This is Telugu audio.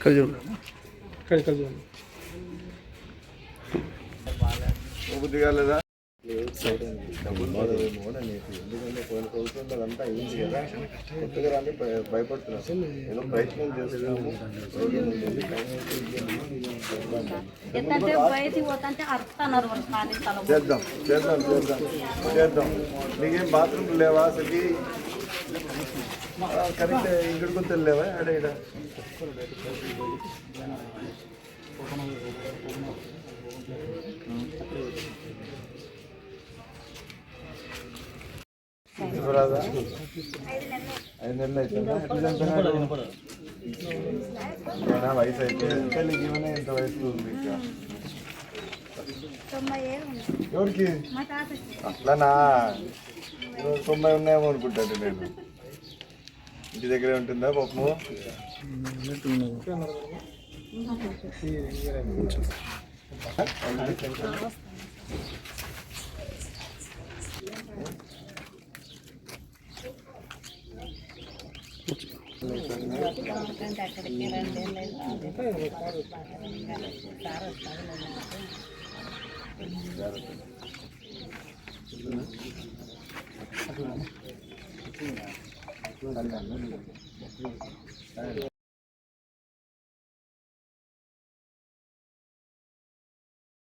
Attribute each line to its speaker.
Speaker 1: ఇక్కడ చూడు.
Speaker 2: ఇక్కడ ఇక్కడ చూడండి
Speaker 3: బుద్ధి కాలేదా డబ్బులు పడవేమో అని నీకు. ఎందుకంటే పోయిన ప్రభుత్వంలో అదంతా అయింది కదా కొత్తగా రాని భయ- భయపడుతున్నాం ఏదో ప్రయత్నం చేస్తున్నాము చేద్దాం చేద్దాం చేద్దాం చేద్దాం. నీకేం బాత్రూమ్ లేవా అసలు కరెక్ట్ ఇక్కడికి వస్తే లేవా ఆడ ఈడ. ఐదు నెలలు అవుతుందా? ఎట్లా వయసు అయితే ఇంకా నీకు ఏమైనా ఇంత వయసు ఉంది ఇంకా. ఎవరికి? అట్లానా? తొంభై ఉన్నాయేమో అనుకుంటాను నేను. ఇంటి దగ్గరే ఉంటుందా పప్పు
Speaker 4: การเงินกัน